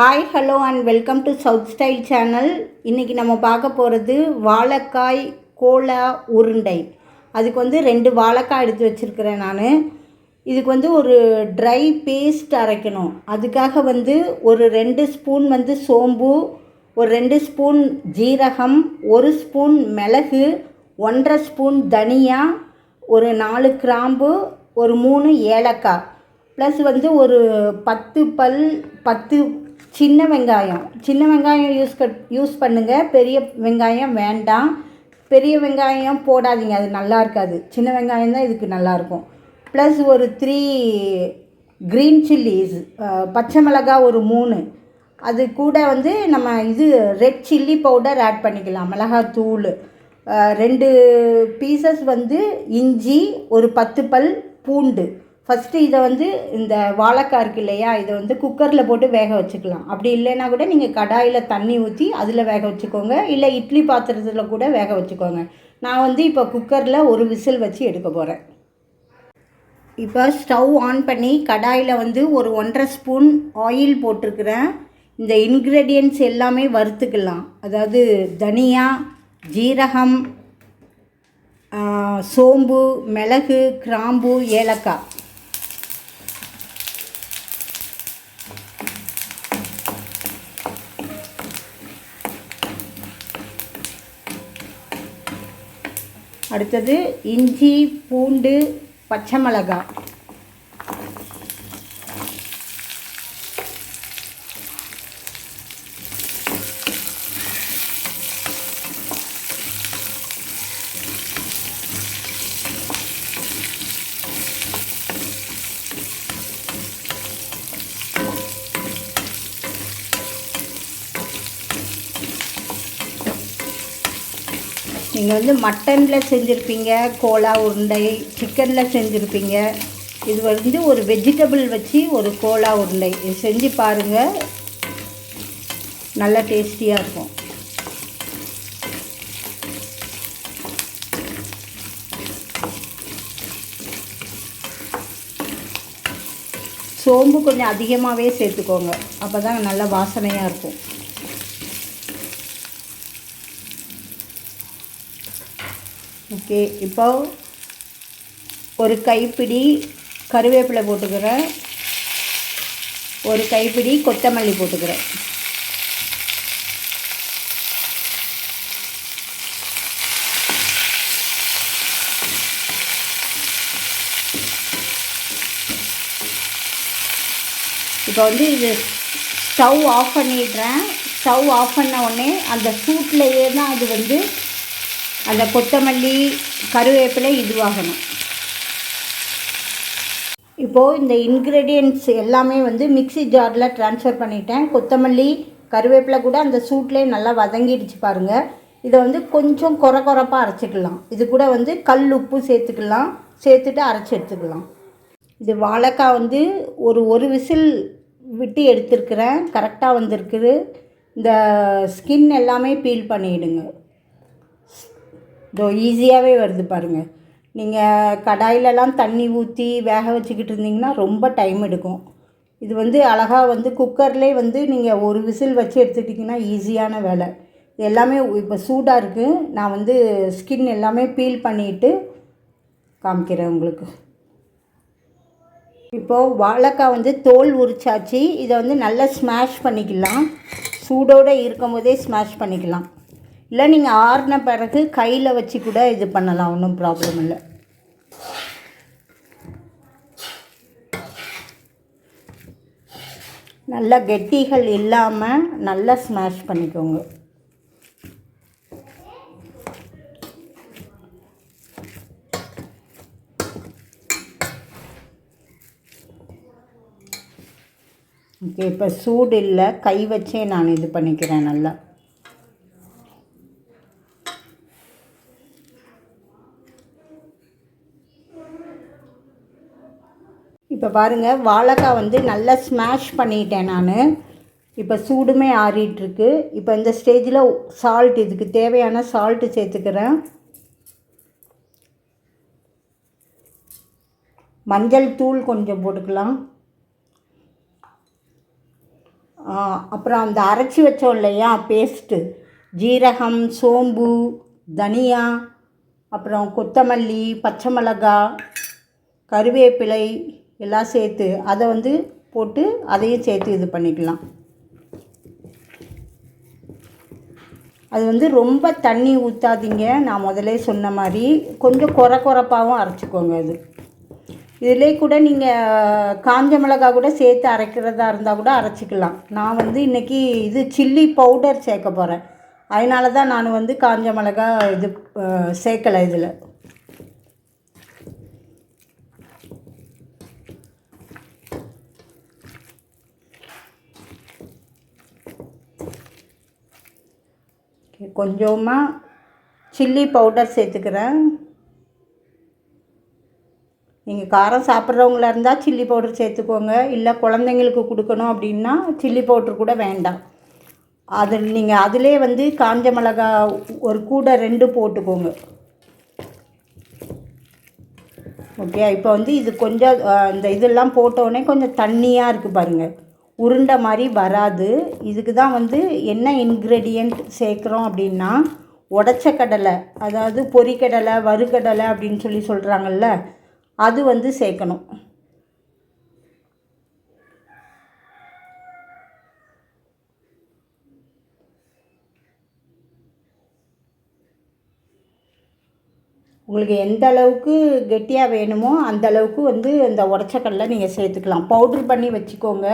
Hi hello and welcome to south style channel இன்றைக்கி நம்ம பார்க்க போகிறது வாழைக்காய் கோலா உருண்டை. அதுக்கு வந்து ரெண்டு வாழைக்காய் எடுத்து வச்சுருக்கிறேன் நான். இதுக்கு வந்து ஒரு ட்ரை பேஸ்ட் அரைக்கணும். அதுக்காக வந்து ஒரு ரெண்டு ஸ்பூன் வந்து சோம்பு ஒரு ரெண்டு ஸ்பூன் ஜீரகம் ஒரு ஸ்பூன் மிளகு ஒன்றரை ஸ்பூன் தனியா ஒரு நாலு கிராம்பு ஒரு மூணு ஏலக்காய். ப்ளஸ் வந்து ஒரு பத்து பல் பத்து சின்ன வெங்காயம். சின்ன வெங்காயம் யூஸ் கட் யூஸ் பண்ணுங்கள் பெரிய வெங்காயம் வேண்டாம். பெரிய வெங்காயம் போடாதீங்க. அது நல்லா இருக்காது. சின்ன வெங்காயம் தான் இதுக்கு நல்லாயிருக்கும் ப்ளஸ் ஒரு த்ரீ க்ரீன் சில்லிஸ் பச்சை மிளகாய் ஒரு மூணு. அது கூட வந்து நம்ம இது ரெட் சில்லி பவுடர் ஆட் பண்ணிக்கலாம். மிளகாத்தூள் தூள் ரெண்டு பீசஸ் வந்து இஞ்சி ஒரு பத்து பல் பூண்டு. ஃபஸ்ட்டு இதை வந்து இந்த வாழைக்காய் இருக்கு இல்லையா இதை வந்து குக்கரில் போட்டு வேக வச்சுக்கலாம். அப்படி இல்லைன்னா கூட நீங்கள் கடாயில் தண்ணி ஊற்றி அதில் வேக வச்சுக்கோங்க. இல்லை இட்லி பாத்திரத்தில் கூட வேக வச்சுக்கோங்க. நான் வந்து இப்போ குக்கரில் ஒரு விசில் வச்சு எடுக்க போகிறேன் இப்போ ஸ்டவ் ஆன் பண்ணி கடாயில் வந்து ஒரு ஒன்றரை ஸ்பூன் ஆயில் போட்டிருக்கிறேன். இந்த இன்க்ரெடியன்ட்ஸ் எல்லாமே வறுத்துக்கலாம். அதாவது தனியா ஜீரகம் சோம்பு மிளகு கிராம்பு ஏலக்காய். அடுத்தது இஞ்சி பூண்டு பச்சை மிளகாய். நீங்கள் வந்து மட்டனில் செஞ்சுருப்பீங்க கோலா உருண்டை சிக்கனில் செஞ்சுருப்பீங்க. இது வந்து ஒரு வெஜிடபிள் வச்சு ஒரு கோலா உருண்டை. இது செஞ்சு பாருங்கள் நல்லா டேஸ்டியாக இருக்கும். சோம்பு கொஞ்சம் அதிகமாகவே சேர்த்துக்கோங்க. அப்போ தான் நல்லா வாசனையாக இருக்கும். ஓகே இப்போ ஒரு கைப்பிடி கருவேப்பிலை போட்டுக்கிறேன். ஒரு கைப்பிடி கொத்தமல்லி போட்டுக்கிறேன். இப்போ வந்து இது ஸ்டவ் ஆஃப் பண்ணிடுறேன். ஸ்டவ் ஆஃப் பண்ண உடனே அந்த சூட்லேயே தான் அது வந்து அந்த கொத்தமல்லி கருவேப்பிலை இதுவாகணும். இப்போது இந்த இன்க்ரீடியன்ட்ஸ் எல்லாமே வந்து மிக்ஸி ஜாரில் ட்ரான்ஸ்ஃபர் பண்ணிட்டேன். கொத்தமல்லி கருவேப்பிலை கூட அந்த சூட்லேயே நல்லா வதங்கிடுச்சு பாருங்கள் இதை வந்து கொஞ்சம் குறை குறைப்பாக அரைச்சிக்கலாம். இது கூட வந்து கல் உப்பு சேர்த்துக்கலாம். சேர்த்துட்டு அரைச்சி எடுத்துக்கலாம். இது வாழைக்காய் வந்து ஒரு ஒரு விசில் விட்டு எடுத்துருக்குறேன். கரெக்டாக வந்திருக்குது. இந்த ஸ்கின் எல்லாமே பீல் பண்ணிவிடுங்க இதோ ஈஸியாகவே வருது பாருங்கள் நீங்கள் கடாயிலலாம் தண்ணி ஊற்றி வேக வச்சுக்கிட்டு இருந்தீங்கன்னா ரொம்ப டைம் எடுக்கும். இது வந்து அழகாக வந்து குக்கர்லேயே வந்து நீங்கள் ஒரு விசில் வச்சு எடுத்துட்டிங்கன்னா ஈஸியான வேலை. இது எல்லாமே இப்போ சூடாக இருக்குது நான் வந்து ஸ்கின் எல்லாமே பீல் பண்ணிவிட்டு காமிக்கிறேன் உங்களுக்கு. இப்போது வாழைக்காய் வந்து தோல் உரிச்சாச்சு. இதை வந்து நல்லா ஸ்மாஷ் பண்ணிக்கலாம். சூடோடு இருக்கும் போதே ஸ்மாஷ் பண்ணிக்கலாம். இல்லை நீங்கள் ஆறின பிறகு கையில் வச்சு கூட இது பண்ணலாம் ஒன்றும் ப்ராப்ளம் இல்லை. நல்லா கெட்டிகள் இல்லாமல் நல்லா ஸ்மாஷ் பண்ணிக்கோங்க. ஓகே இப்போ சூடு இல்லை கை வச்சே நான் இது பண்ணிக்கிறேன் நல்லா. இப்போ பாருங்கள் வாழைக்காய் வந்து நல்லா ஸ்மாஷ் பண்ணிட்டேன் நான். இப்போ சூடுமே ஆறிட்டுருக்கு. இப்போ இந்த ஸ்டேஜில் சால்ட் இதுக்கு தேவையான சால்ட்டு சேர்த்துக்கிறேன். மஞ்சள் தூள் கொஞ்சம் போட்டுக்கலாம். அப்புறம் அந்த அரைச்சி வச்சோம் இல்லையா பேஸ்ட்டு ஜீரகம் சோம்பு தனியா அப்புறம் கொத்தமல்லி பச்சை மிளகா கருவேப்பிலை எல்லாம் சேர்த்து அதை வந்து போட்டு அதையும் சேர்த்து இது பண்ணிக்கலாம். அது வந்து ரொம்ப தண்ணி ஊற்றாதீங்க நான் முதலே சொன்ன மாதிரி கொஞ்சம் குறை குறைப்பாகவும் அரைச்சிக்கோங்க அது. இதிலே கூட நீங்கள் காஞ்ச மிளகா கூட சேர்த்து அரைக்கிறதா இருந்தால் கூட அரைச்சிக்கலாம். நான் வந்து இன்றைக்கி இது சில்லி பவுடர் சேர்க்க போகிறேன் அதனால தான் நான் வந்து காஞ்ச மிளகா இது சேர்க்கலை இதில். கொஞ்சமாக சில்லி பவுடர் சேர்த்துக்கிறேன். நீங்கள் காரம் சாப்பிட்றவங்களா இருந்தால் சில்லி பவுடர் சேர்த்துக்கோங்க. இல்லை குழந்தைங்களுக்கு கொடுக்கணும் அப்படின்னா சில்லி பவுட்ரு கூட வேண்டாம். அது நீங்கள் அதிலே வந்து காஞ்ச மிளகா ஒரு கூடை ரெண்டு போட்டுக்கோங்க. ஓகே இப்போ வந்து இது கொஞ்சம் இந்த இதெல்லாம் போட்டோடனே கொஞ்சம் தண்ணியாக இருக்குது பாருங்கள் உருண்டை மாதிரி வராது. இதுக்கு தான் வந்து என்ன இன்க்ரெடியண்ட் சேர்க்குறோம் அப்படின்னா உடச்ச கடலை அதாவது பொறிக்கடலை வறுக்கடலை அப்படின்னு சொல்லி சொல்கிறாங்கல்ல அது வந்து சேர்க்கணும். உங்களுக்கு எந்த அளவுக்கு கெட்டியாக வேணுமோ அந்த அளவுக்கு வந்து அந்த உடச்சக்கடலை நீங்கள் சேர்த்துக்கலாம். பவுட்ரு பண்ணி வச்சுக்கோங்க.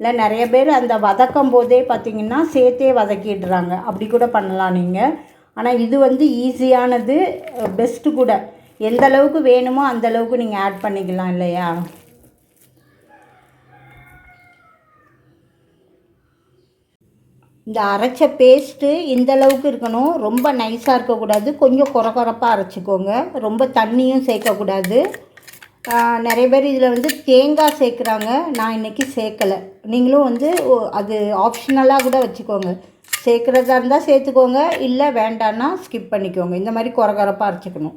இல்லை நிறைய பேர் அந்த வதக்கும் போதே பார்த்திங்கன்னா சேர்த்தே வதக்கிடுறாங்க. அப்படி கூட பண்ணலாம் நீங்கள் ஆனால் இது வந்து ஈஸியானது பெஸ்ட்டு கூட. எந்த அளவுக்கு வேணுமோ அந்த அளவுக்கு நீங்கள் ஆட் பண்ணிக்கலாம் இல்லையா? இந்த அரைச்ச பேஸ்ட்டு இந்த அளவுக்கு இருக்கணும். ரொம்ப நைஸாக இருக்கக்கூடாது. கொஞ்சம் குறை குறப்பாக அரைச்சிக்கோங்க. ரொம்ப தண்ணியும் சேர்க்கக்கூடாது. நிறைய பேர் இதில் வந்து தேங்காய் சேர்க்குறாங்க. நான் இன்றைக்கி சேர்க்கலை. நீங்களும் வந்து அது ஆப்ஷனலாக கூட வச்சுக்கோங்க. சேர்க்குறதா இருந்தால் சேர்த்துக்கோங்க. இல்லை வேண்டான்னா ஸ்கிப் பண்ணிக்கோங்க. இந்த மாதிரி குறகுறப்பாக அரைச்சிக்கணும்.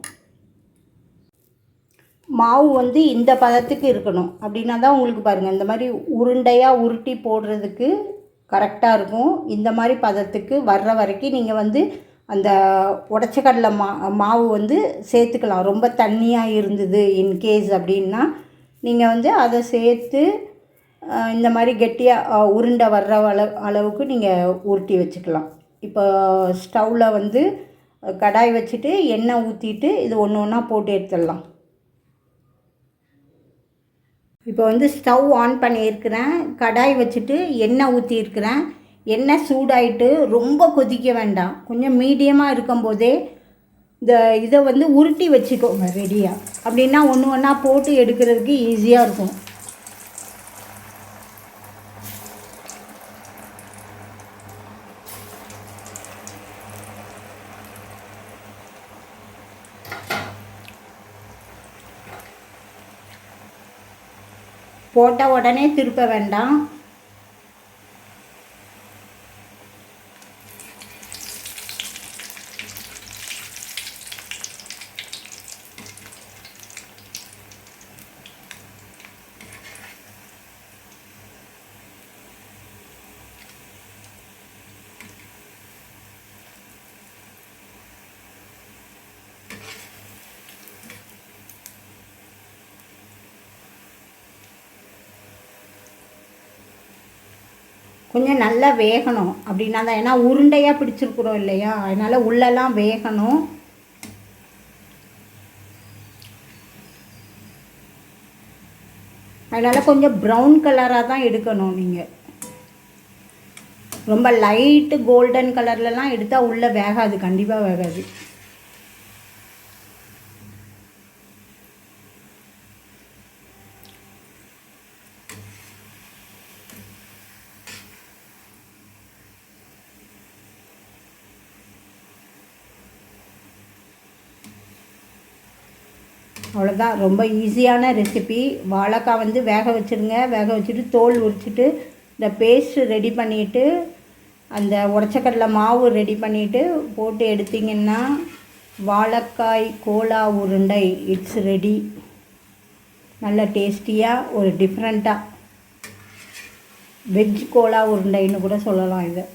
மாவு வந்து இந்த பதத்துக்கு இருக்கணும். அப்படின்னா தான் உங்களுக்கு பாருங்கள் இந்த மாதிரி உருண்டையாக உருட்டி போடுறதுக்கு கரெக்டாக இருக்கும். இந்த மாதிரி பதத்துக்கு வர்ற வரைக்கும் நீங்கள் வந்து அந்த உடச்சக்கடலை மா மாவு வந்து சேர்த்துக்கலாம். ரொம்ப தண்ணியாக இருந்தது இன்கேஸ் அப்படின்னா நீங்கள் வந்து அதை சேர்த்து இந்த மாதிரி கெட்டியாக உருண்டை வர்ற அளவு அளவுக்கு நீங்கள் உருட்டி வச்சுக்கலாம். இப்போ ஸ்டவ்வில் வந்து கடாய் வச்சுட்டு எண்ணெய் ஊற்றிட்டு இது ஒன்று ஒன்றா போட்டு எடுத்துடலாம். இப்போ வந்து ஸ்டவ் ஆன் பண்ணியிருக்கிறேன். கடாய் வச்சுட்டு எண்ணெய் ஊற்றியிருக்கிறேன் எண்ணெய் சூடாயிட்டு ரொம்ப கொதிக்க வேண்டாம். கொஞ்சம் மீடியமாக இருக்கும்போதே இந்த இதை வந்து உருட்டி வச்சுக்கோங்க ரெடியாக அப்படின்னா ஒன்று ஒன்றா போட்டு எடுக்கிறதுக்கு ஈஸியாக இருக்கும். போட்ட உடனே திருப்ப வேண்டாம். கொஞ்சம் நல்லா வேகணும். அப்படின்னா தான் ஏன்னா உருண்டையாக பிடிச்சிருக்குறோம் இல்லையா? அதனால் உள்ளெல்லாம் வேகணும். அதனால் கொஞ்சம் ப்ரௌன் கலராக தான் எடுக்கணும் நீங்கள் ரொம்ப லைட்டு கோல்டன் கலர்லலாம் எடுத்தால் உள்ளே வேகாது கண்டிப்பாக வேகாது. அவ்வளோதான் ரொம்ப ஈஸியான ரெசிபி வாழைக்காய் வந்து வேக வச்சுருங்க. வேக வச்சுட்டு தோல் உரிச்சிட்டு இந்த பேஸ்ட்டு ரெடி பண்ணிவிட்டு அந்த உடச்சக்கடலை மாவு ரெடி பண்ணிவிட்டு போட்டு எடுத்திங்கன்னா வாழைக்காய் கோலா உருண்டை இட்ஸ் ரெடி நல்ல டேஸ்டியாக ஒரு டிஃப்ரெண்ட்டாக வெஜ் கோலா உருண்டைன்னு கூட சொல்லலாம் இதை.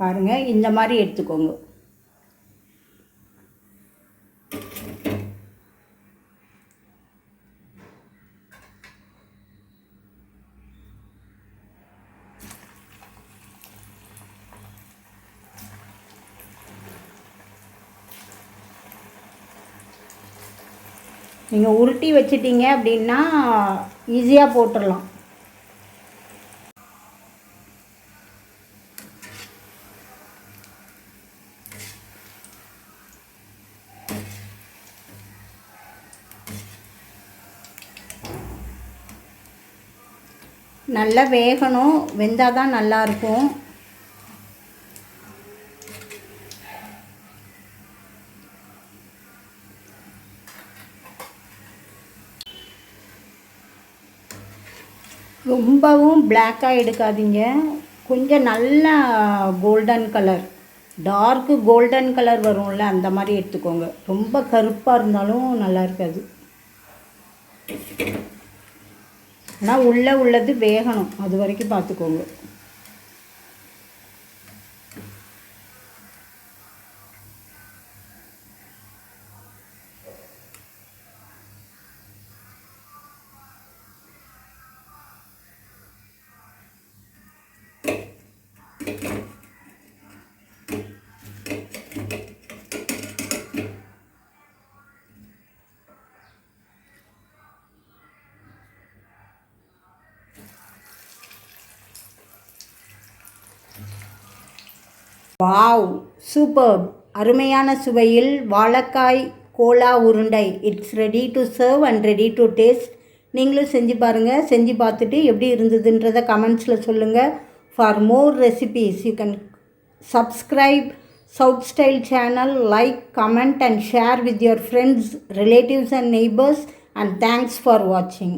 பாருங்கள் இந்த மாதிரி எடுத்துக்கோங்க. நீங்கள் உருட்டி வச்சிட்டீங்க அப்படின்னா ஈஸியாக போட்டுடலாம். நல்லா வேகணும். வெந்தால் தான் நல்லாயிருக்கும். ரொம்பவும் பிளாக்காக எடுக்காதீங்க. கொஞ்சம் நல்லா golden colour dark golden colour வரும்ல அந்த மாதிரி எடுத்துக்கோங்க. ரொம்ப கருப்பாக இருந்தாலும் நல்லா இருக்காது. ஆனால் உள்ளே உள்ளது வேகணும். அது வரைக்கும் பார்த்துக்கோங்க. வாவ் சூப்பர் அருமையான சுவையில் வாழைக்காய் கோலா உருண்டை. It's ready to serve and ready to taste நீங்களும் செஞ்சு பாருங்கள் செஞ்சு பார்த்துட்டு எப்படி இருந்ததுன்றதை கமெண்ட்ஸில் சொல்லுங்கள் for more recipes you can subscribe south style channel like comment and share with your friends relatives and neighbours and thanks for வாட்சிங்